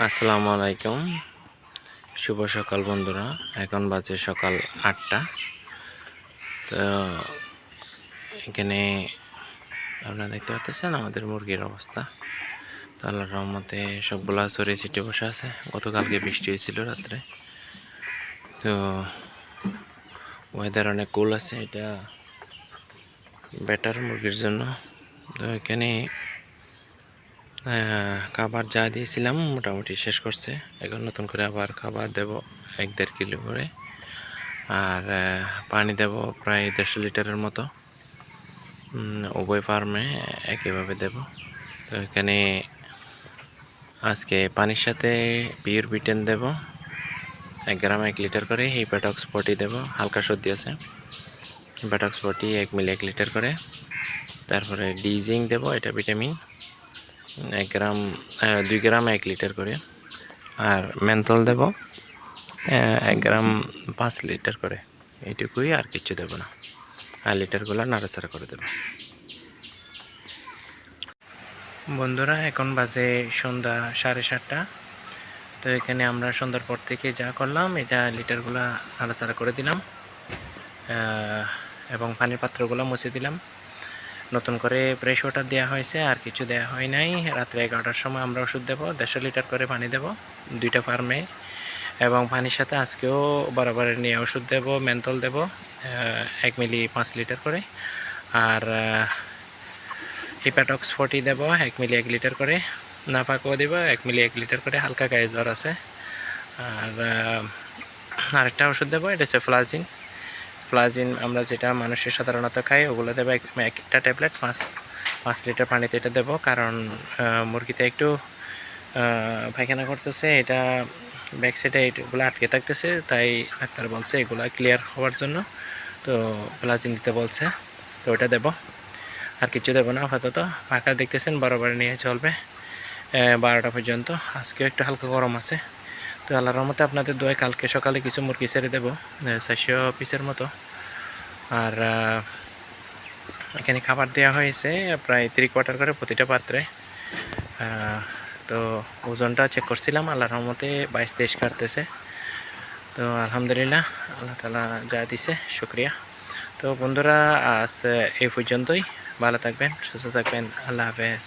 আসসালামু আলাইকুম। শুভ সকাল বন্ধুরা। এখন বাজে সকাল আটটা। তো এখানে আপনারা দেখতে পাচ্ছেন আমাদের মুরগির অবস্থা। তো আল্লাহর রহমতে সবগুলা চড়ে ছিটে বসে আছে। গতকালকে বৃষ্টি হয়েছিল রাত্রে। তো ওয়েদার অনেক কুল আছে। এটা বেটার মুরগির জন্য। তো এখানে খাবার যা দিয়েছিলাম মোটামুটি শেষ করছে। এখন নতুন করে আবার খাবার দেব এক দেড় কিলো করে। আর পানি দেব প্রায় দেড়শো লিটারের মতো। উভয় ফার্মে একইভাবে দেব। তো এখানে আজকে পানির সাথে পিওর বিটেন দেব। এক গ্রাম এক লিটার করে হিপ্যাটক্স পটি দেব। হালকা সর্দি আছে। হিপ্যাটক্স পটি এক মিলি এক লিটার করে। তারপরে ডিজিং দেব, এটা ভিটামিন। এক গ্রাম দুই গ্রাম এক লিটার করে। আর মেন্থল দেব এক গ্রাম পাঁচ লিটার করে। এইটুকুই আর কিছু দেবো না। আর লিটারগুলো নাড়াচাড়া করে দেবো। বন্ধুরা, এখন বাজে সন্ধ্যা সাড়ে সাতটা। তো এখানে আমরা সন্ধ্যার পর থেকে যা করলাম, এটা লিটারগুলো নাড়াচাড়া করে দিলাম। এবং পানির পাত্রগুলো মুছে দিলাম। নতুন করে প্রেস ওয়াটার দেওয়া হয়েছে, আর কিছু দেওয়া হয় নাই। রাত্রে এগারোটার সময় আমরা ওষুধ দেবো, দেড়শো লিটার করে পানি দেবো, দুইটা ফার্মে। এবং পানির সাথে আজকেও বরাবর নিয়ে ওষুধ দেব, মেন্থল দেব এক মিলি পাঁচ লিটার করে। আর হিপ্যাটক্স ফোর্টি দেব, এক মিলি এক লিটার করে। নাপাকও দেব, এক মিলি এক লিটার করে। হালকা গায়ে জ্বর আছে। আর আরেকটা ওষুধ দেবো, এটা হচ্ছে ফ্লাজিন। ফ্লাজিন আমরা যেটা মানুষের সাধারণত খাই, ওগুলো দেবো একটা ট্যাবলেট পাঁচ পাঁচ লিটার পানিতে এটা দেবো। কারণ মুরগিতে একটু পায়খানা করতেছে, এটা ব্যাক সাইডে এগুলো আটকে থাকতেছে, তাই ডাক্তার বলছে এগুলো ক্লিয়ার হওয়ার জন্য। তো ফ্লাজিন দিতে বলছে, তো ওটা দেবো। আর কিছু দেবো না, আপাতত। ফাঁকা দেখতেছেন, বরাবর নিয়ে চলবে বারোটা পর্যন্ত। আজকেও একটু হালকা গরম আছে। তো আল্লাহর রহমতে আপনাদের দোয়ায় কালকে সকালে কিছু মুরগি ছেড়ে দেবো চারশো পিসের মতো। আর এখানে খাবার দেওয়া হয়েছে প্রায় থ্রি কোয়ার্টার করে প্রতিটা পাত্রে। তো ওজনটা চেক করছিলাম, আল্লাহর রহমতে বাইশ তেইশ কাটতেছে। তো আলহামদুলিল্লাহ, আল্লাহ তালা যা দিছে, শুক্রিয়া। তো বন্ধুরা, আজ এই পর্যন্তই। ভালো থাকবেন, সুস্থ থাকবেন, আল্লাহ হাফেজ।